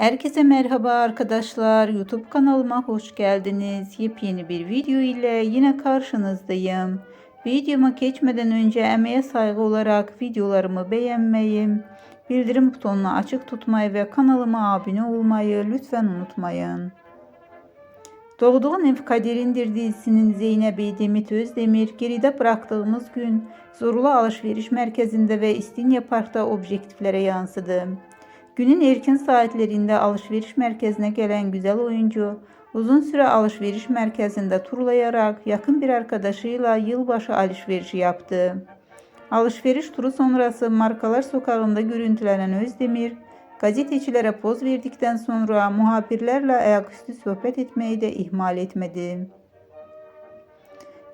Herkese merhaba arkadaşlar. YouTube kanalıma hoş geldiniz. Yepyeni bir video ile yine karşınızdayım. Videoma geçmeden önce emeğe saygı olarak videolarımı beğenmeyi, bildirim butonunu açık tutmayı ve kanalıma abone olmayı lütfen unutmayın. Doğduğun Ev Kaderindir dizisinin Zeynep'i Demet Özdemir geride bıraktığımız gün Zorlu Alışveriş Merkezinde ve İstinye Park'ta objektiflere yansıdı. Günün erken saatlerinde alışveriş merkezine gelen güzel oyuncu uzun süre alışveriş merkezinde turlayarak yakın bir arkadaşıyla yılbaşı alışverişi yaptı. Alışveriş turu sonrası Markalar Sokağı'nda görüntülenen Özdemir, gazetecilere poz verdikten sonra muhabirlerle ayaküstü sohbet etmeyi de ihmal etmedi.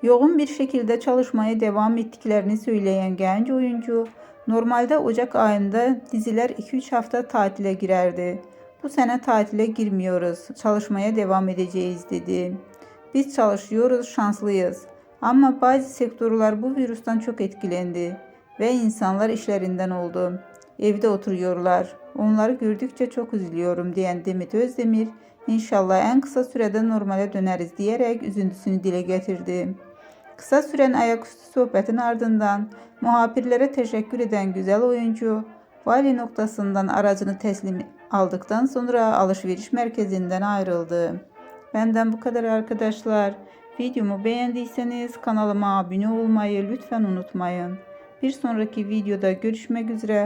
Yoğun bir şekilde çalışmaya devam ettiklerini söyleyen genç oyuncu, normalde Ocak ayında diziler 2-3 hafta tatile girerdi. Bu sene tatile girmiyoruz, çalışmaya devam edeceğiz dedi. Biz çalışıyoruz, şanslıyız. Ama bazı sektörler bu virüsten çok etkilendi ve insanlar işlerinden oldu. Evde oturuyorlar. Onları gördükçe çok üzülüyorum diyen Demet Özdemir, inşallah en kısa sürede normale döneriz diyerek üzüntüsünü dile getirdi. Kısa süren ayaküstü sohbetin ardından muhabirlere teşekkür eden güzel oyuncu, vali noktasından aracını teslim aldıktan sonra alışveriş merkezinden ayrıldı. Benden bu kadar arkadaşlar. Videomu beğendiyseniz kanalıma abone olmayı lütfen unutmayın. Bir sonraki videoda görüşmek üzere.